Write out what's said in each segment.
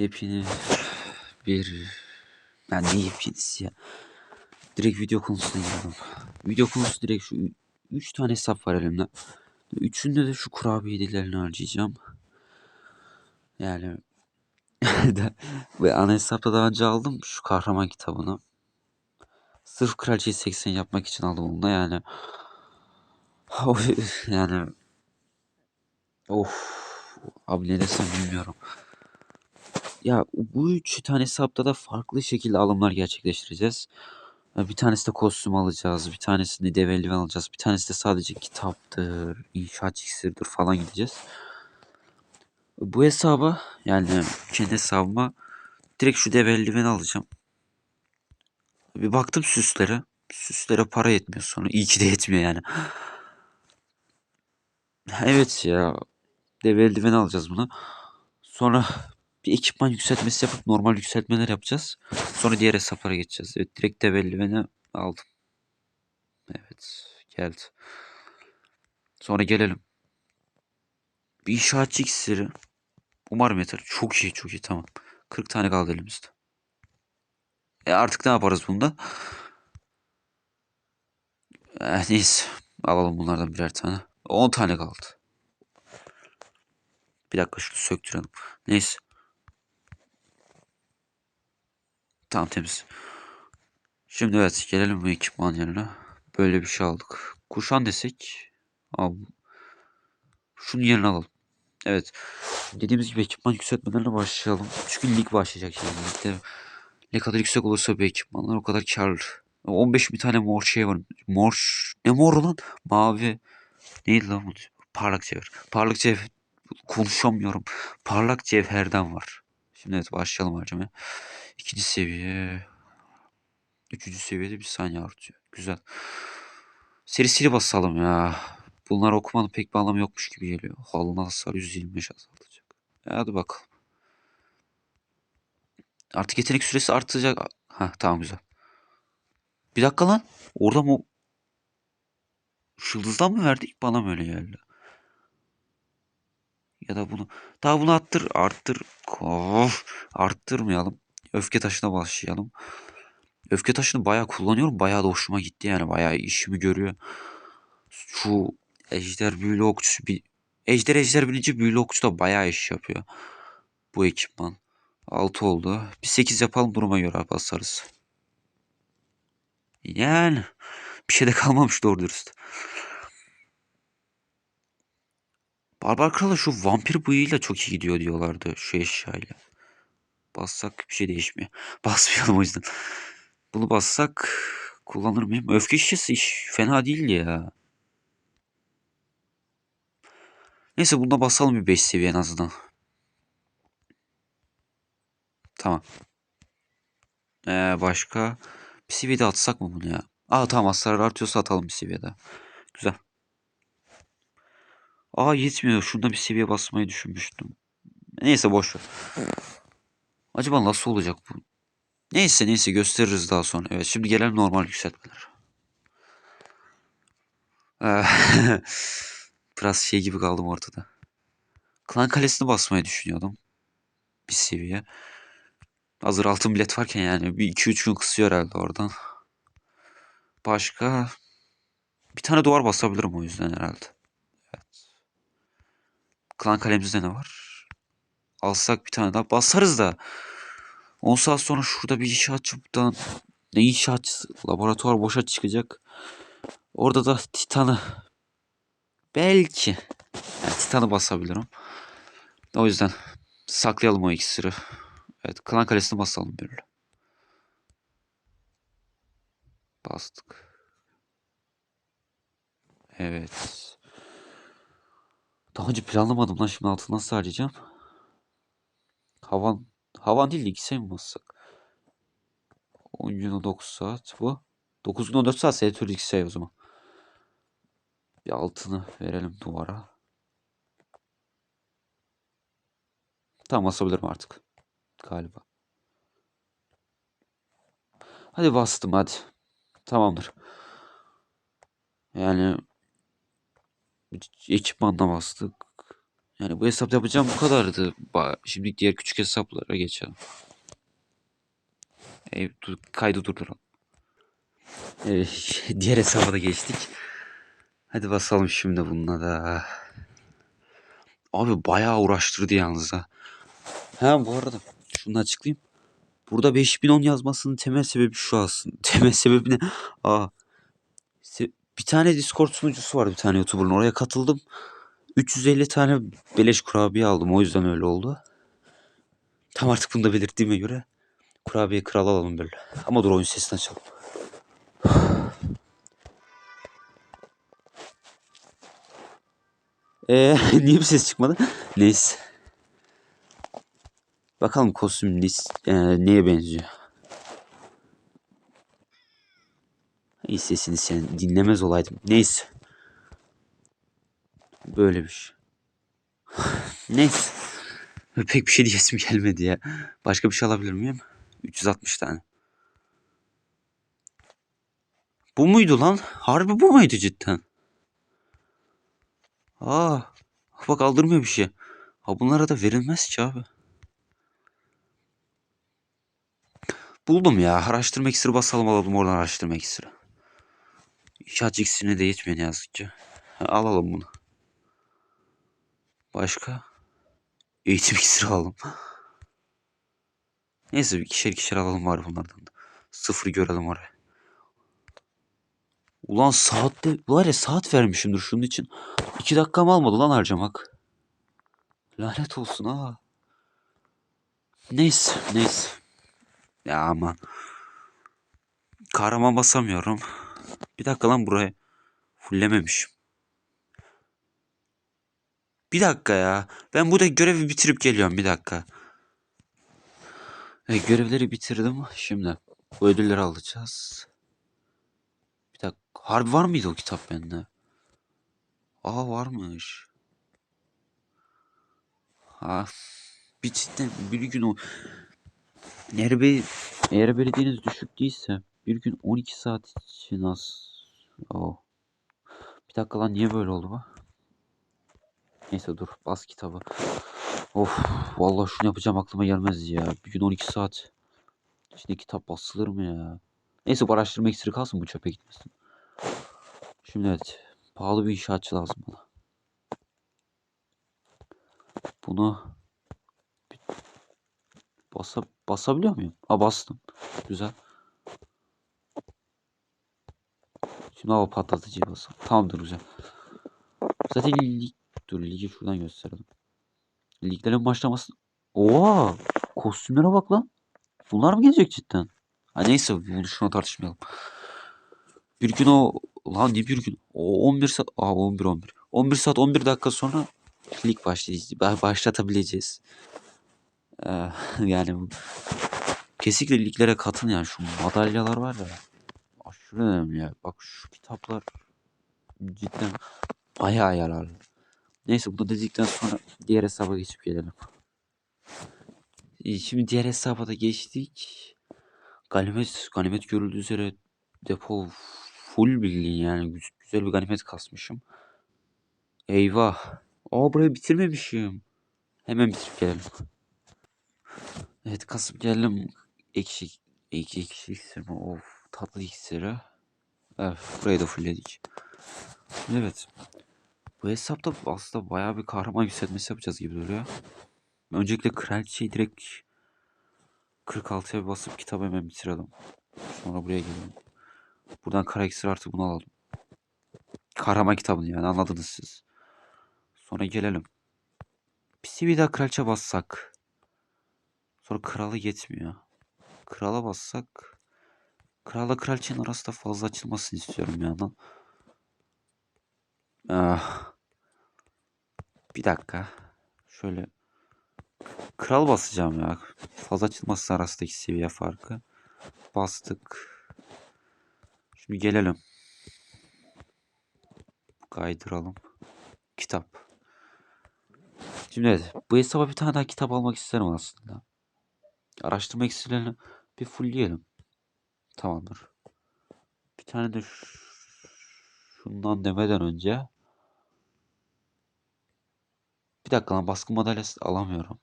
Yepyeni bir... Ben ne yepyenisi ya. Direkt video konusuna girdim. Video konusu direkt şu 3 tane hesap var elimde. Üçünde de şu kurabiye hediyelerini harcayacağım. Yani ve ana hesapta daha önce aldım şu kahraman kitabını. Sırf Kraliçeyi 80 yapmak için aldım onu da yani. yani of abi ne desem bilmiyorum. Ya bu üç tane hesapta da farklı şekilde alımlar gerçekleştireceğiz. Bir tanesi de kostüm alacağız. Bir tanesini dev eldiven alacağız. Bir tanesi de sadece kitaptır, inşaat iksiridir falan gideceğiz. Bu hesaba yani kendi hesabıma direkt şu dev eldiveni alacağım. Bir baktım süslere. Süslere para yetmiyor sonra. İyi ki de yetmiyor yani. Evet ya. Dev eldiveni alacağız bunu. Sonra bir ekipman yükseltmesi yapıp normal yükseltmeler yapacağız. Sonra diğer hesaplara geçeceğiz. Evet direkt dev eldiveni aldım. Evet geldi. Sonra gelelim. Bir inşaatçı iksiri. Umarım yeter. Çok iyi çok iyi tamam. 40 tane kaldı elimizde. E artık ne yaparız bunda? E, neyse. Alalım bunlardan birer tane. 10 tane kaldı. Bir dakika şunu söktürelim. Neyse. Tamam temiz. Şimdi evet gelelim bu ekipman yerine. Böyle bir şey aldık. Kuşan desek. Abi, şunun yerine alalım. Evet. Dediğimiz gibi ekipman yükseltmelerine başlayalım. Çünkü lig başlayacak şimdi. Ligde ne kadar yüksek olursa bir ekipmanlar o kadar karlı. 15 bir tane mor şey var. Mor ne mor lan? Mavi. Neydi lan bu? Parlak cevher. Parlak cevher. Konuşamıyorum. Parlak cevherden var. Şimdi evet başlayalım harcamaya. İkinci seviye. Üçüncü seviyede bir saniye artıyor. Güzel. Serisiyle basalım ya. Bunlar okumanın pek bir anlamı yokmuş gibi geliyor. Halına hasar 125 azaltacak. E hadi bakalım. Artık yetenek süresi artacak. Ha tamam güzel. Bir dakika lan. Orada mı? Yıldızdan mı verdik? Bana mı öyle geldi? Ya da bunu. Daha bunu arttır. Arttır. Of. Arttırmayalım. Öfke taşına başlayalım. Öfke taşını bayağı kullanıyorum. Bayağı da hoşuma gitti yani. Bayağı işimi görüyor. Şu ejder büyülü okçusu bir ejder ejder bilinci büyülü okçu da bayağı iş yapıyor. Bu ekipman. 6 oldu. Bir 8 yapalım duruma göre basarız. Yani bir şey de kalmamış doğru dürüst. Barbar Kralı şu vampir bıyığıyla çok iyi gidiyor diyorlardı şu eşyayla. Bassak bir şey değişmiyor. Basmayalım o yüzden. Bunu bassak kullanır mıyım? Öfke şişesi iş fena değil ya. Neyse bunda basalım bir 5 seviye en azından. Tamam. Ee, başka bir seviyede atsak mı bunu ya? Aa tamam hasar artıyorsa atalım bir seviyede. Güzel. Aa yetmiyor. Şunda bir seviye basmayı düşünmüştüm. Neyse boş ver. Acaba nasıl olacak bu? Neyse neyse gösteririz daha sonra. Evet şimdi gelen normal yükseltmeler. Ee, Biraz şey gibi kaldım ortada. Klan kalesini basmayı düşünüyordum. Bir seviye. Hazır altın bilet varken yani bir 2-3 gün kısıyor herhalde oradan. Başka bir tane duvar basabilirim o yüzden herhalde. Klan kalemizde ne var? Alsak bir tane daha basarız da. 10 saat sonra şurada bir inşaatçıdan ne inşaatçısı laboratuvar boşa çıkacak. Orada da Titan'ı belki yani Titan'ı basabilirim. O yüzden saklayalım o iksiri. Evet klan kalesini basalım böyle. Bastık. Evet. Daha önce planlamadım lan şimdi altını nasıl harcayacağım? Havan havan değil de ikisi mi bassak? 10 gün 9 saat bu. 9 gün 14 saat S türlü ikisi o zaman. Bir altını verelim duvara. Tamam basabilirim artık. Galiba. Hadi bastım hadi. Tamamdır. Yani ekipmanla bastık. Yani bu hesapta yapacağım bu kadardı. Şimdi diğer küçük hesaplara geçelim. E, dur- kaydı durduralım. E, diğer hesaba da geçtik. Hadi basalım şimdi bununla da. Abi bayağı uğraştırdı yalnız ha. Ha bu arada şunu açıklayayım. Burada 5010 yazmasının temel sebebi şu aslında. Temel sebebi ne? Aa, bir tane Discord sunucusu var bir tane YouTuber'ın. Oraya katıldım. 350 tane beleş kurabiye aldım. O yüzden öyle oldu. Tam artık bunu da belirttiğime göre kurabiye kral alalım böyle. Ama dur oyun sesini açalım. Eee niye bir ses çıkmadı? Neyse. Bakalım kostüm lis- eee, neye benziyor? İyi sesini sen dinlemez olaydım. Neyse. Böyle bir şey. Neyse. Pek bir şey diyesim gelmedi ya. Başka bir şey alabilir miyim? 360 tane. Bu muydu lan? Harbi bu muydu cidden? Aa, bak aldırmıyor bir şey. Ha bunlara da verilmez ki abi. Buldum ya. Araştırma iksiri basalım alalım oradan araştırma iksiri. İnşaat iksirine de yetmiyor ne yazık ki. Alalım bunu. Başka? Eğitim iksiri alalım. Neyse bir ikişer ikişer alalım var bunlardan da. Sıfır görelim oraya. Ulan saatte var ya saat vermişimdir şunun için. İki dakikam almadı lan harcamak. Lanet olsun ha. Neyse neyse. Ya aman. Kahraman basamıyorum. Bir dakika lan buraya. Fullememişim. Bir dakika ya. Ben burada görevi bitirip geliyorum bir dakika. E, görevleri bitirdim. Şimdi bu ödülleri alacağız. Bir dakika. Harbi var mıydı o kitap bende? Aa varmış. Ha. Bir cidden bir gün o eğer, be, eğer belediyeniz düşük değilse bir gün 12 saat için az. Oh. Bir dakika lan niye böyle oldu bu? Neyse dur bas kitabı. Of vallahi şunu yapacağım aklıma gelmez ya. Bir gün 12 saat. İçinde kitap basılır mı ya? Neyse bu araştırma iksiri kalsın bu çöpe gitmesin. Şimdi evet. Pahalı bir inşaatçı lazım bana. Bunu basa, basabiliyor muyum? Ha bastım. Güzel. Şimdi hava patlatıcıyı basalım. Tamamdır güzel. Zaten lig... Dur ligi şuradan gösterelim. Liglerin başlaması... Oha! Kostümlere bak lan. Bunlar mı gelecek cidden? Ha neyse bunu şuna tartışmayalım. Bir gün o... Lan ne bir gün? O 11 saat... Aa 11 11. 11 saat 11 dakika sonra lig başlayacağız. Başlatabileceğiz. Ee, yani kesinlikle liglere katın yani şu madalyalar var ya. Aşırı önemli ya. Bak şu kitaplar cidden bayağı yararlı. Neyse bunu dedikten sonra diğer hesaba geçip gelelim. Ee, Şimdi diğer hesaba da geçtik. Ganimet, ganimet görüldüğü üzere depo full bildiğin yani Güz- güzel bir ganimet kasmışım. Eyvah. Aa burayı bitirmemişim. Hemen bitirip gelelim. Evet kasıp geldim. Ekşi iksir mi? Of tatlı iksiri. Evet burayı da fullledik. Evet. Bu hesapta aslında bayağı bir kahraman yükseltmesi yapacağız gibi duruyor. Öncelikle kraliçeyi direkt 46'ya basıp kitabı hemen bitirelim. Sonra buraya gelelim. Buradan kara iksir artık bunu alalım. Kahraman kitabını yani anladınız siz. Sonra gelelim. Bir bir daha kraliçe bassak. Sonra kralı yetmiyor. Krala bassak. Kralla kraliçenin arasında fazla açılmasını istiyorum bir yandan. Ah. Bir dakika. Şöyle. Kral basacağım ya. Fazla açılması arasındaki seviye farkı. Bastık. Şimdi gelelim. Kaydıralım. Kitap. Şimdi evet. Bu hesaba bir tane daha kitap almak isterim aslında. Araştırma iksirlerini bir fullleyelim. Tamamdır. Bir tane de şundan demeden önce Bir dakika lan baskın madalyası alamıyorum.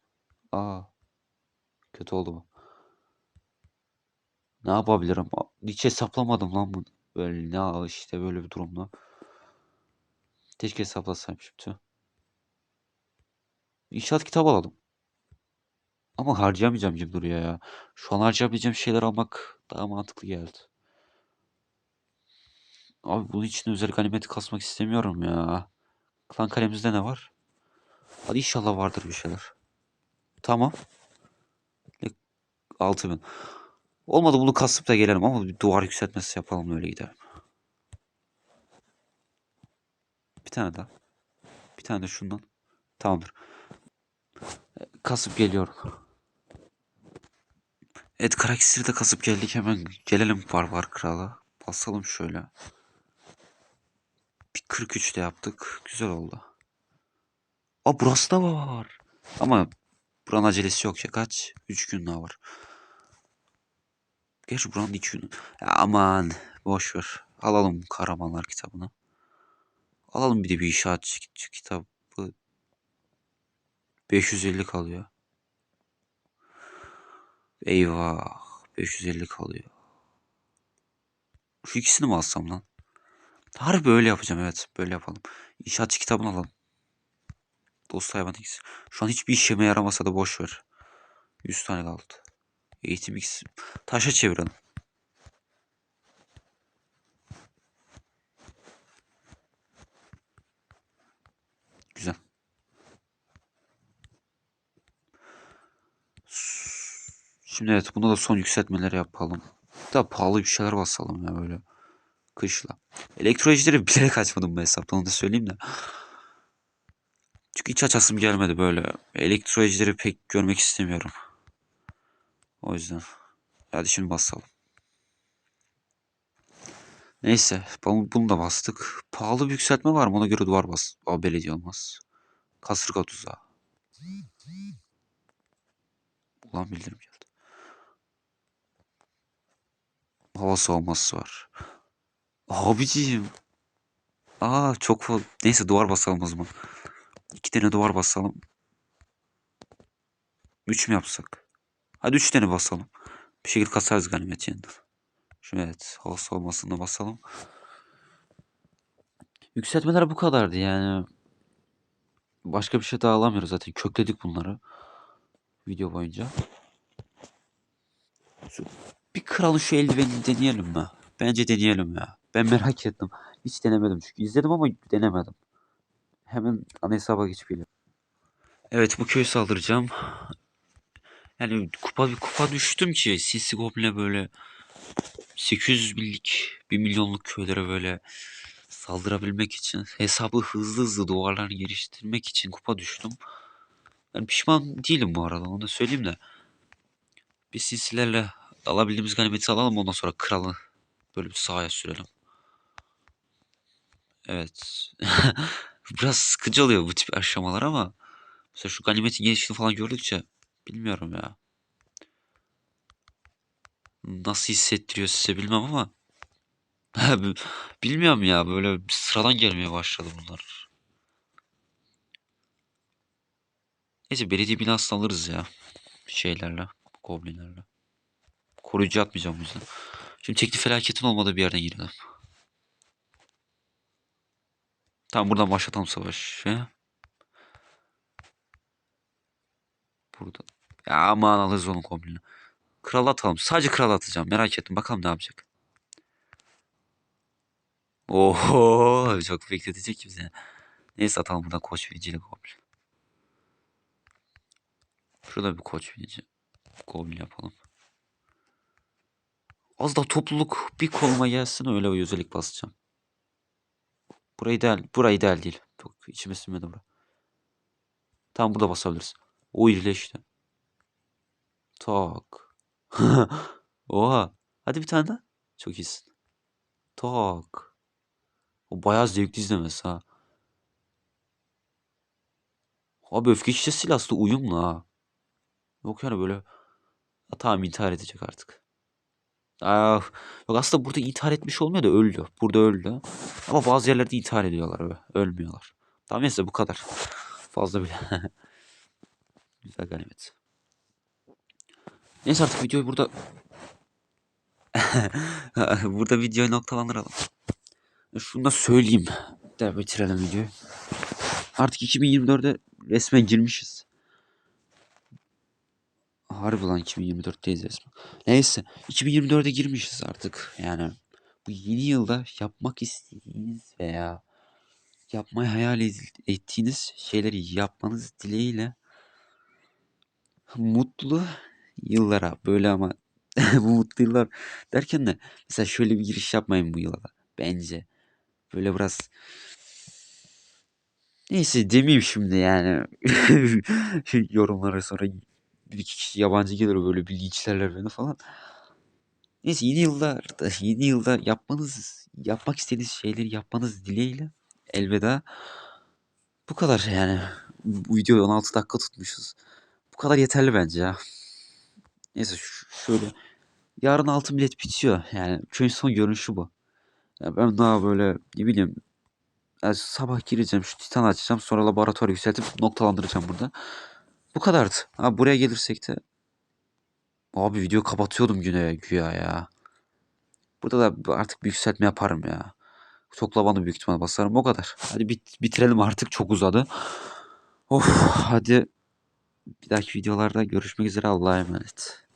Aa. Kötü oldu bu. Ne yapabilirim? Hiç hesaplamadım lan bunu. Böyle ne işte böyle bir durumda. Keşke hesaplasaymışım tüh. İnşaat kitabı alalım. Ama harcayamayacağım gibi duruyor ya. Şu an harcayabileceğim şeyler almak daha mantıklı geldi. Abi bunun için özel ganimeti kasmak istemiyorum ya. Klan kalemizde ne var? Hadi inşallah vardır bir şeyler. Tamam. 6000. Olmadı bunu kasıp da gelelim ama bir duvar yükseltmesi yapalım öyle gidelim. Bir tane daha. Bir tane de şundan. Tamamdır. Kasıp geliyorum. Evet karaksiri de kasıp geldik hemen gelelim barbar krala. Basalım şöyle. Bir 43 de yaptık. Güzel oldu. Aa burası da var. Ama buranın acelesi yok ya kaç? 3 gün daha var. Gerçi buranın 2 günü. Ya aman boş ver. Alalım kahramanlar kitabını. Alalım bir de bir inşaatçı kitabı. 550 kalıyor. Eyvah. 550 kalıyor. Şu ikisini mi alsam lan? Harbi böyle yapacağım evet. Böyle yapalım. İnşaatçı kitabını alalım. Dost hayvan ikisi. Şu an hiçbir işime yaramasa da boş ver. 100 tane kaldı. Eğitim ikisi. Taşa çevirelim. Güzel. Şimdi evet bunda da son yükseltmeleri yapalım. Daha pahalı bir şeyler basalım ya böyle. Kışla. Elektrolojileri bilerek açmadım bu hesapta onu da söyleyeyim de. Çünkü hiç açasım gelmedi böyle. Elektrolojileri pek görmek istemiyorum. O yüzden. Hadi şimdi basalım. Neyse bunu da bastık. Pahalı bir yükseltme var mı ona göre duvar bas. Aa belediye olmaz. Kasırga tuzağı. Ulan bildirim geldi. Hava soğuması var. Abiciğim. Aa çok fazla. Neyse duvar basalım o zaman. İki tane duvar basalım. Üç mü yapsak? Hadi üç tane basalım. Bir şekilde kasarız ganimet yeniden. Şimdi evet hava soğumasını basalım. Yükseltmeler bu kadardı yani. Başka bir şey daha alamıyoruz zaten. Kökledik bunları. Video boyunca. Şu, bir kralın şu eldivenini deneyelim mi? Bence deneyelim ya. Ben merak ettim. Hiç denemedim çünkü. izledim ama denemedim. Hemen ana hesaba geçip. Evet bu köyü saldıracağım. Yani kupa bir kupa düştüm ki Sisi Goblin'e böyle 800 binlik 1 milyonluk köylere böyle saldırabilmek için hesabı hızlı hızlı duvarlarını geliştirmek için kupa düştüm. Yani pişman değilim bu arada onu da söyleyeyim de. Biz silsilerle alabildiğimiz ganimeti alalım ondan sonra kralı böyle bir sahaya sürelim. Evet. Biraz sıkıcı oluyor bu tip aşamalar ama mesela şu ganimetin gelişini falan gördükçe bilmiyorum ya. Nasıl hissettiriyor size bilmem ama bilmiyorum ya böyle sıradan gelmeye başladı bunlar. Neyse belediye binasını alırız ya. Şeylerle, goblinlerle. Koruyucu atmayacağım o yüzden. Şimdi tekli felaketin olmadığı bir yerden girelim. Tamam buradan başlatalım savaşı. Burada. Ya aman alırız onun kombini. Kral atalım. Sadece kral atacağım. Merak ettim. Bakalım ne yapacak. Oho çok bekletecek ki bize. Neyse atalım buradan koç biniciyle goblin. Şurada bir koç binici. Goblin yapalım. Az da topluluk bir koluma gelsin öyle bir özellik basacağım. Burayı del, burayı del değil. Çok içime sinmedi bura. Tamam burada basabiliriz. O iyileşti. Tak. Oha. Hadi bir tane daha. Çok iyisin. Tak. O bayağı zevkli izlemesi ha. Abi öfke şişesiyle aslında uyumlu ha. Yok yani böyle. Ha, tamam intihar edecek artık. Ah, yok aslında burada intihar etmiş olmuyor da öldü. Burada öldü. Ama bazı yerlerde intihar ediyorlar. Öyle. Ölmüyorlar. Tamam neyse bu kadar. fazla bile. Güzel ganimet. Neyse artık videoyu burada burada videoyu noktalandıralım. Şunu da söyleyeyim. De bitirelim videoyu. Artık 2024'e resmen girmişiz. Harbi lan 2024'teyiz resmen. Neyse 2024'e girmişiz artık. Yani bu yeni yılda yapmak istediğiniz veya yapmayı hayal ettiğiniz şeyleri yapmanız dileğiyle mutlu yıllara böyle ama bu mutlu yıllar derken de mesela şöyle bir giriş yapmayın bu yıla bence. Böyle biraz neyse demeyeyim şimdi yani yorumlara sonra bir iki kişi yabancı gelir böyle bir linçlerler beni falan. Neyse yeni yıllarda yeni yılda yapmanız yapmak istediğiniz şeyleri yapmanız dileğiyle elveda. Bu kadar yani. Bu videoyu 16 dakika tutmuşuz. Bu kadar yeterli bence ya. Neyse şöyle. Yarın altın bilet bitiyor. Yani köyün son görünüşü bu. Ya ben daha böyle ne bileyim ya sabah gireceğim şu titan açacağım sonra laboratuvar yükseltip noktalandıracağım burada. Bu kadardı. Ha buraya gelirsek de abi video kapatıyordum güne güya ya. Burada da artık bir yükseltme yaparım ya. Çok lavanı büyük ihtimal basarım o kadar. Hadi bit bitirelim artık çok uzadı. Of hadi bir dahaki videolarda görüşmek üzere Allah'a emanet.